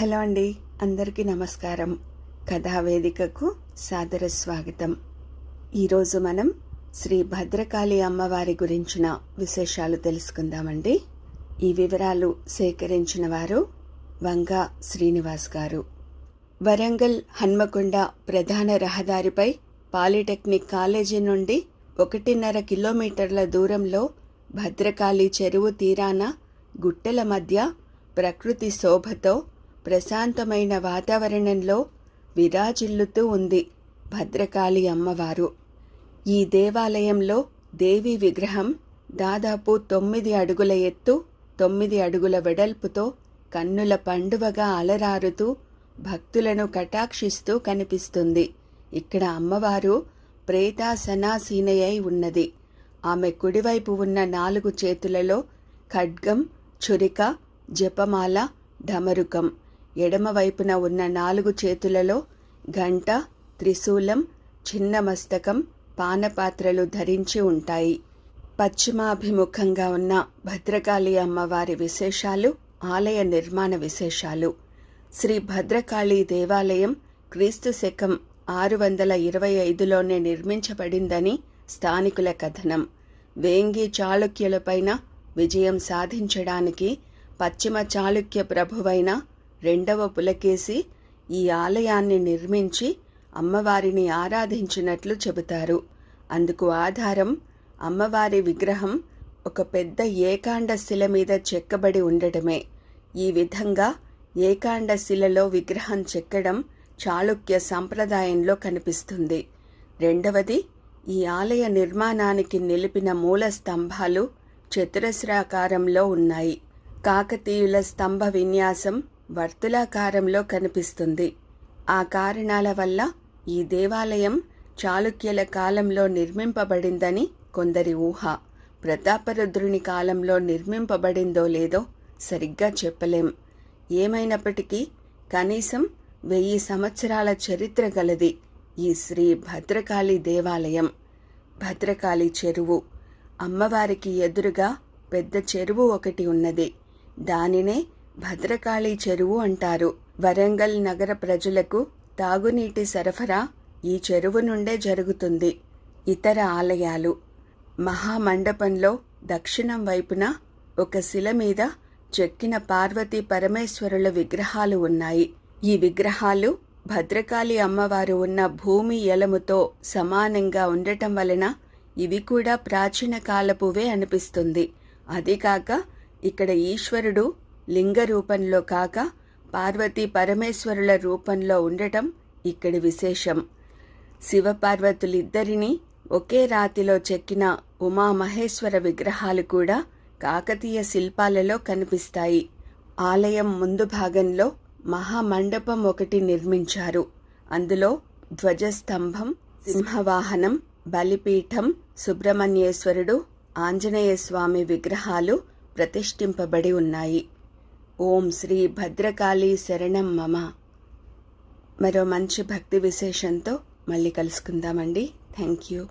Hello అండి అందరికీ నమస్కారం. కథావేదికకు సాదర స్వాగతం. ఈరోజు మనం శ్రీ భద్రకాళి అమ్మవారి గురించిన విశేషాలు తెలుసుకుందామండి. ఈ వివరాలు సేకరించిన వారు వంగా శ్రీనివాస్ గారు. వరంగల్ హన్మకొండ ప్రధాన రహదారిపై పాలిటెక్నిక్ కాలేజీ నుండి ఒకటిన్నర కిలోమీటర్ల దూరంలో భద్రకాళి చెరువు తీరాన గుట్టల మధ్య ప్రకృతి శోభతో ప్రశాంతమైన వాతావరణంలో విరాజిల్లుతూ ఉంది భద్రకాళి అమ్మవారు. ఈ దేవాలయంలో దేవి విగ్రహం దాదాపు తొమ్మిది అడుగుల ఎత్తు తొమ్మిది అడుగుల వెడల్పుతో కన్నుల పండువగా అలరారుతూ భక్తులను కటాక్షిస్తూ కనిపిస్తుంది. ఇక్కడ అమ్మవారు ప్రేతాసనాసీనయై ఉన్నది. ఆమె కుడివైపు ఉన్న నాలుగు చేతులలో ఖడ్గం చురిక జపమాల ఢమరుకం ఎడమవైపున ఉన్న నాలుగు చేతులలో ఘంట త్రిశూలం చిన్న మస్తకం పానపాత్రలు ధరించి ఉంటాయి. పశ్చిమాభిముఖంగా ఉన్న భద్రకాళి అమ్మవారి విశేషాలు ఆలయ నిర్మాణ విశేషాలు. శ్రీ భద్రకాళి దేవాలయం క్రీస్తు శకం ఆరు వందల ఇరవై ఐదులోనే నిర్మించబడిందని స్థానికుల కథనం. వేంగి చాళుక్యులపైన విజయం సాధించడానికి పశ్చిమ చాళుక్య ప్రభువైన రెండవ పులకేసి ఈ ఆలయాన్ని నిర్మించి అమ్మవారిని ఆరాధించినట్లు చెబుతారు. అందుకు ఆధారం అమ్మవారి విగ్రహం ఒక పెద్ద ఏకాండ శిల మీద చెక్కబడి ఉండటమే. ఈ విధంగా ఏకాండ శిలలో విగ్రహం చెక్కడం చాళుక్య సంప్రదాయంలో కనిపిస్తుంది. రెండవది ఈ ఆలయ నిర్మాణానికి నిలిపిన మూల స్తంభాలు చతురస్రాకారంలో ఉన్నాయి. కాకతీయుల స్తంభ విన్యాసం వర్తులాకారంలో కనిపిస్తుంది. ఆ కారణాల వల్ల ఈ దేవాలయం చాళుక్యుల కాలంలో నిర్మింపబడిందని కొందరి ఊహ. ప్రతాపరుద్రుని కాలంలో నిర్మింపబడిందో లేదో సరిగ్గా చెప్పలేం. ఏమైనప్పటికీ కనీసం వెయ్యి సంవత్సరాల చరిత్ర గలది ఈ శ్రీ భద్రకాళి దేవాలయం. భద్రకాళి చెరువు. అమ్మవారికి ఎదురుగా పెద్ద చెరువు ఒకటి ఉన్నది. దానినే భద్రకాళి చెరువు అంటారు. వరంగల్ నగర ప్రజలకు తాగునీటి సరఫరా ఈ చెరువు నుండే జరుగుతుంది. ఇతర ఆలయాలు. మహామండపంలో దక్షిణం వైపున ఒక శిల మీద చెక్కిన పార్వతీ పరమేశ్వరుల విగ్రహాలు ఉన్నాయి. ఈ విగ్రహాలు భద్రకాళి అమ్మవారు ఉన్న భూమి ఎలముతో సమానంగా ఉండటం వలన ఇవి కూడా ప్రాచీన కాలపువే అనిపిస్తుంది. అదికాక ఇక్కడ ఈశ్వరుడు లింగ రూపంలో కాక పార్వతీ పరమేశ్వరుల రూపంలో ఉండటం ఇక్కడి విశేషం. శివపార్వతులిద్దరినీ ఒకే రాతిలో చెక్కిన ఉమామహేశ్వర విగ్రహాలు కూడా కాకతీయ శిల్పాలలో కనిపిస్తాయి. ఆలయం ముందు భాగంలో మహామండపం ఒకటి నిర్మించారు. అందులో ధ్వజస్తంభం సింహవాహనం బలిపీఠం సుబ్రహ్మణ్యేశ్వరుడు ఆంజనేయ స్వామి విగ్రహాలు ప్రతిష్ఠింపబడి ఉన్నాయి. ఓం శ్రీ భద్రకాళీ శరణం మమ. మరో మంచి భక్తి విశేషంతో మళ్ళీ కలుసుకుందామండి. Thank you